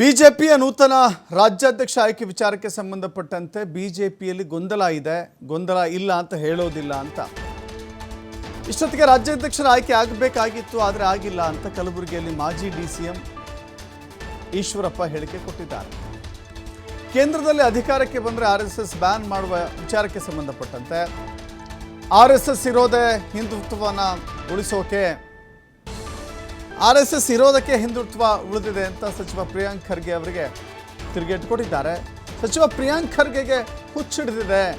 ಬಿಜೆಪಿಯ ನೂತನ ರಾಜ್ಯಾಧ್ಯಕ್ಷ ಆಯ್ಕೆ ವಿಚಾರಕ್ಕೆ ಸಂಬಂಧಪಟ್ಟಂತೆ ಬಿಜೆಪಿಯಲ್ಲಿ ಗೊಂದಲ ಇದೆ. ಗೊಂದಲ ಇಲ್ಲ ಅಂತ ಹೇಳೋದಿಲ್ಲ ಅಂತ. ಇಷ್ಟೊತ್ತಿಗೆ ರಾಜ್ಯಾಧ್ಯಕ್ಷರ ಆಯ್ಕೆ ಆಗಬೇಕಾಗಿತ್ತು, ಆದರೆ ಆಗಿಲ್ಲ ಅಂತ ಕಲಬುರಗಿಯಲ್ಲಿ ಮಾಜಿ ಡಿ ಸಿ ಎಂ ಈಶ್ವರಪ್ಪ ಹೇಳಿಕೆ ಕೊಟ್ಟಿದ್ದಾರೆ. ಕೇಂದ್ರದಲ್ಲಿ ಅಧಿಕಾರಕ್ಕೆ ಬಂದರೆ ಆರ್ ಎಸ್ ಎಸ್ ಬ್ಯಾನ್ ಮಾಡುವ ವಿಚಾರಕ್ಕೆ ಸಂಬಂಧಪಟ್ಟಂತೆ. ಆರ್ ಎಸ್ ಎಸ್ ಇರೋದೇ ಹಿಂದುತ್ವವನ್ನು ಉಳಿಸೋಕೆ ಆರ್ ಎಸ್ ಎಸ್ ಇರೋದಕ್ಕೆ ಹಿಂದುತ್ವ ಉಳಿದಿದೆ ಅಂತ ಸಚಿವ ಪ್ರಿಯಾಂಕ್ ಖರ್ಗೆ ಅವರಿಗೆ ತಿರುಗೇಟು ಕೊಟ್ಟಿದ್ದಾರೆ ಸಚಿವ ಪ್ರಿಯಾಂಕ್ ಖರ್ಗೆಗೆ ಹುಚ್ಚಿಡಿದಿದೆ.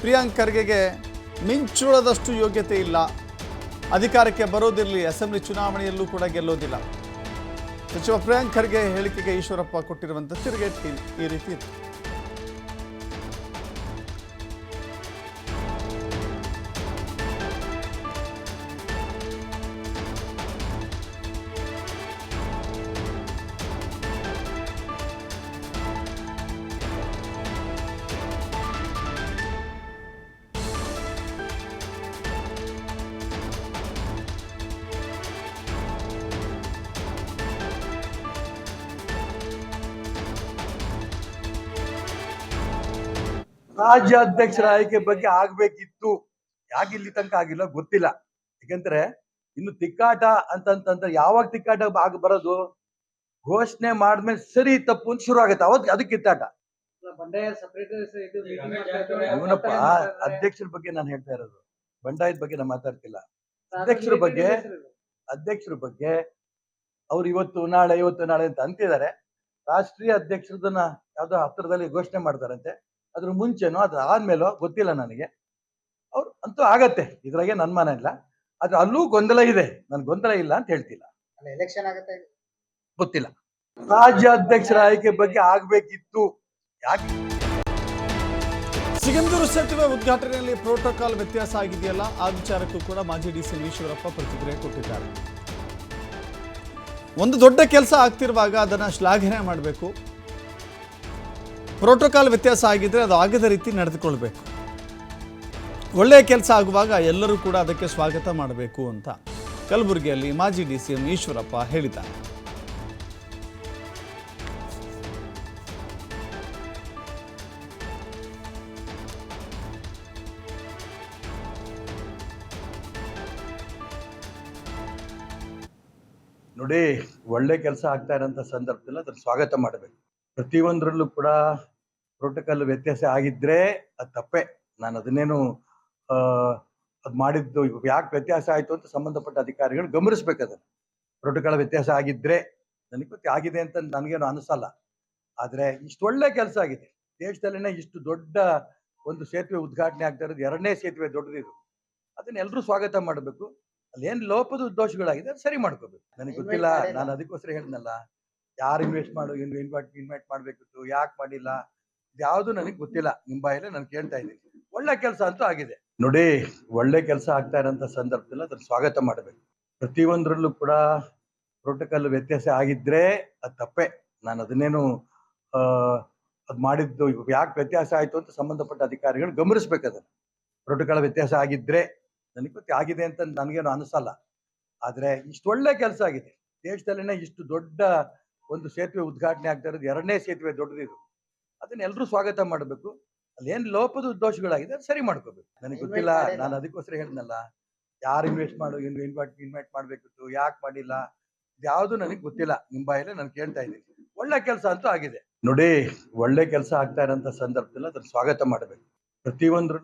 ಪ್ರಿಯಾಂಕ್ ಖರ್ಗೆಗೆ ಮಿಂಚುಳದಷ್ಟು ಯೋಗ್ಯತೆ ಇಲ್ಲ. ಅಧಿಕಾರಕ್ಕೆ ಬರೋದಿರಲಿ, ಅಸೆಂಬ್ಲಿ ಚುನಾವಣೆಯಲ್ಲೂ ಕೂಡ ಗೆಲ್ಲೋದಿಲ್ಲ. ಸಚಿವ ಪ್ರಿಯಾಂಕ್ ಖರ್ಗೆ ಹೇಳಿಕೆಗೆ ಈಶ್ವರಪ್ಪ ಕೊಟ್ಟಿರುವಂಥ ತಿರುಗೇಟು ಈ- ರೀತಿ ಇತ್ತು. ರಾಜ್ಯಾಧ್ಯಕ್ಷರ ಆಯ್ಕೆ ಬಗ್ಗೆ ಆಗ್ಬೇಕಿತ್ತು. ಯಾಕೆ ಇಲ್ಲಿ ತನಕ ಆಗಿಲ್ಲ ಗೊತ್ತಿಲ್ಲ. ಯಾಕಂದ್ರೆ ಇನ್ನು ತಿಕ್ಕಾಟ ಅಂತಂತಂದ್ರೆ ಯಾವಾಗ ತಿಕ್ಕಾಟ ಆಗ ಬರೋದು? ಘೋಷಣೆ ಮಾಡಿದ್ಮೇಲೆ ಸರಿ ತಪ್ಪು ಅಂತ ಶುರು ಆಗುತ್ತೆ. ಅವತ್ ಅದಕ್ಕೆ ಕಿತ್ತಾಟ ಬಂಡಾಯ ಸಪರೇಟ್ ಇದು ಇವನಪ್ಪ ಅಧ್ಯಕ್ಷರ ಬಗ್ಗೆ ನಾನು ಹೇಳ್ತಾ ಇರೋದು. ಬಂಡಾಯದ ಬಗ್ಗೆ ನಾನು ಮಾತಾಡ್ತಿಲ್ಲ. ಅಧ್ಯಕ್ಷರ ಬಗ್ಗೆ ಅಧ್ಯಕ್ಷರ ಬಗ್ಗೆ ಅವ್ರು ಇವತ್ತು ನಾಳೆ ಇವತ್ತು ನಾಳೆ ಅಂತ ಅಂತಿದ್ದಾರೆ. ರಾಷ್ಟ್ರೀಯ ಅಧ್ಯಕ್ಷರದನ್ನ ಯಾವ್ದೋ ಹತ್ತಿರದಲ್ಲಿ ಘೋಷಣೆ ಮಾಡ್ತಾರಂತೆ. ಅದ್ರ ಮುಂಚೆನೋ ಅದ್ರ ಆದ್ಮೇಲೋ ಗೊತ್ತಿಲ್ಲ ನನಗೆ. ಅವ್ರು ಅಂತೂ ಆಗತ್ತೆ ಇದ್ರಾಗೆ ನನ್ನ ಮನೆ ಇಲ್ಲ. ಆದ್ರೆ ಅಲ್ಲೂ ಗೊಂದಲ ಇದೆ ನನ್ ಗೊಂದಲ ಇಲ್ಲ ಅಂತ ಹೇಳ್ತಿಲ್ಲ. ಎಲೆಕ್ಷನ್ ಆಗುತ್ತೆ ಗೊತ್ತಿಲ್ಲ. ರಾಜ್ಯಾಧ್ಯಕ್ಷರ ಆಯ್ಕೆ ಬಗ್ಗೆ ಆಗ್ಬೇಕಿತ್ತು. ಯಾಕೆ? ಸಿಗಂದೂರು ಸೇತುವೆ ಉದ್ಘಾಟನೆಯಲ್ಲಿ ಪ್ರೋಟೋಕಾಲ್ ವ್ಯತ್ಯಾಸ ಆಗಿದೆಯಲ್ಲ ಆ ವಿಚಾರಕ್ಕೂ ಕೂಡ ಮಾಜಿ ಡಿ ಸಿ ಈಶ್ವರಪ್ಪ ಪ್ರತಿಕ್ರಿಯೆ ಕೊಟ್ಟಿದ್ದಾರೆ. ಒಂದು ದೊಡ್ಡ ಕೆಲಸ ಆಗ್ತಿರುವಾಗ ಅದನ್ನು ಶ್ಲಾಘನೆ ಮಾಡಬೇಕು. ಪ್ರೋಟೋಕಾಲ್ ವ್ಯತ್ಯಾಸ ಆಗಿದ್ರೆ ಅದು ಆಗದ ರೀತಿ ನಡೆದುಕೊಳ್ಬೇಕು. ಒಳ್ಳೆಯ ಕೆಲಸ ಆಗುವಾಗ ಎಲ್ಲರೂ ಕೂಡ ಅದಕ್ಕೆ ಸ್ವಾಗತ ಮಾಡಬೇಕು ಅಂತ ಕಲಬುರಗಿಯಲ್ಲಿ ಮಾಜಿ ಡಿ ಸಿ ಎಂ ಈಶ್ವರಪ್ಪ ಹೇಳಿದ್ದಾರೆ. ನೋಡಿ, ಒಳ್ಳೆ ಕೆಲಸ ಆಗ್ತಾ ಇರೋಂಥ ಸಂದರ್ಭದಲ್ಲಿ ಅದ್ರ ಸ್ವಾಗತ ಮಾಡಬೇಕು. ಪ್ರತಿಯೊಂದರಲ್ಲೂ ಕೂಡ ಪ್ರೋಟೋಕಾಲ್ ವ್ಯತ್ಯಾಸ ಆಗಿದ್ರೆ ಅದು ತಪ್ಪೇ. ನಾನು ಅದನ್ನೇನು ಅದು ಅದ್ ಮಾಡಿದ್ದು ಯಾಕೆ ವ್ಯತ್ಯಾಸ ಆಯ್ತು ಅಂತ ಸಂಬಂಧಪಟ್ಟ ಅಧಿಕಾರಿಗಳು ಗಮನಿಸ್ಬೇಕು ಅದನ್ನು. ಪ್ರೋಟೋಕಾಲ್ ವ್ಯತ್ಯಾಸ ಆಗಿದ್ರೆ ನನಗೆ ಗೊತ್ತಿ ಆಗಿದೆ ಅಂತ ನನಗೇನು ಅನಿಸಲ್ಲ. ಆದರೆ ಇಷ್ಟು ಒಳ್ಳೆ ಕೆಲಸ ಆಗಿದೆ. ದೇಶದಲ್ಲೇ ಇಷ್ಟು ದೊಡ್ಡ ಒಂದು ಸೇತುವೆ ಉದ್ಘಾಟನೆ ಆಗ್ತಾ ಇರೋದು ಎರಡನೇ ಸೇತುವೆ ದೊಡ್ಡದಿದು. ಅದನ್ನ ಎಲ್ಲರೂ ಸ್ವಾಗತ ಮಾಡಬೇಕು. ಅಲ್ಲಿ ಏನು ಲೋಪದ ದೋಷಗಳಾಗಿದೆ ಅದು ಸರಿ ಮಾಡ್ಕೋಬೇಕು. ನನಗೆ ಗೊತ್ತಿಲ್ಲ. ನಾನು ಅದಕ್ಕೋಸ್ಕರ ಹೇಳಿದ್ನಲ್ಲ ಯಾರು ಇನ್ವೆಸ್ಟ್ ಮಾಡು ಇನ್ವೈಟ್ ಇನ್ವೈಟ್ ಮಾಡ್ಬೇಕಿತ್ತು ಯಾಕೆ ಮಾಡಿಲ್ಲ? ಯಾವುದು ನನಗೆ ಗೊತ್ತಿಲ್ಲ. ನಿಮ್ಮ ಬಾಯಲ್ಲೇ ನಾನು ಕೇಳ್ತಾ ಇದ್ದೀನಿ. ಒಳ್ಳೆ ಕೆಲಸ ಅಂತೂ ಆಗಿದೆ. ನೋಡಿ, ಒಳ್ಳೆ ಕೆಲಸ ಆಗ್ತಾ ಇರೋಂಥ ಸಂದರ್ಭದಲ್ಲಿ ಅದ್ರ ಸ್ವಾಗತ ಮಾಡಬೇಕು. ಪ್ರತಿಯೊಂದರಲ್ಲೂ ಕೂಡ ಪ್ರೋಟೋಕಾಲ್ ವ್ಯತ್ಯಾಸ ಆಗಿದ್ರೆ ಅದು ತಪ್ಪೇ. ನಾನು ಅದನ್ನೇನು ಅದ್ ಮಾಡಿದ್ದು ಯಾಕೆ ವ್ಯತ್ಯಾಸ ಆಯ್ತು ಅಂತ ಸಂಬಂಧಪಟ್ಟ ಅಧಿಕಾರಿಗಳು ಗಮನಿಸ್ಬೇಕು ಅದನ್ನ. ಪ್ರೋಟೋಕಾಲ್ ವ್ಯತ್ಯಾಸ ಆಗಿದ್ರೆ ನನಗೆ ಗೊತ್ತಿ ಆಗಿದೆ ಅಂತ ನನಗೇನು ಅನಿಸಲ್ಲ. ಆದರೆ ಇಷ್ಟು ಒಳ್ಳೆ ಕೆಲಸ ಆಗಿದೆ. ದೇಶದಲ್ಲಿನೇ ಇಷ್ಟು ದೊಡ್ಡ ಒಂದು ಸೇತುವೆ ಉದ್ಘಾಟನೆ ಆಗ್ತಾ ಇರೋದು ಎರಡನೇ ಸೇತುವೆ ದೊಡ್ಡದಿದು. ಅದನ್ನ ಎಲ್ಲರೂ ಸ್ವಾಗತ ಮಾಡಬೇಕು. ಅಲ್ಲೇನ್ ಲೋಪದ ದೋಷಗಳಾಗಿದೆ ಅದು ಸರಿ ಮಾಡ್ಕೋಬೇಕು. ನನಗೆ ಗೊತ್ತಿಲ್ಲ. ನಾನು ಅದಕ್ಕೋಸ್ಕರ ಹೇಳಿದ್ನಲ್ಲ ಯಾರು ಇನ್ವೆಸ್ಟ್ ಮಾಡು ಇನ್ವೈಟ್ ಇನ್ವೈಟ್ ಮಾಡ್ಬೇಕಿತ್ತು ಯಾಕೆ ಮಾಡಿಲ್ಲ ಯಾವುದು ನನಗೆ ಗೊತ್ತಿಲ್ಲ. ನಿಮ್ಮ ಬಾಯಲ್ಲೇ ನಾನು ಕೇಳ್ತಾ ಇದ್ದೀನಿ. ಒಳ್ಳೆ ಕೆಲಸ ಅಂತೂ ಆಗಿದೆ. ನೋಡಿ ಒಳ್ಳೆ ಕೆಲಸ ಆಗ್ತಾ ಇರೋಂಥ ಸಂದರ್ಭದಲ್ಲಿ ಅದ್ರ ಸ್ವಾಗತ ಮಾಡಬೇಕು. ಪ್ರತಿಯೊಂದ್ರ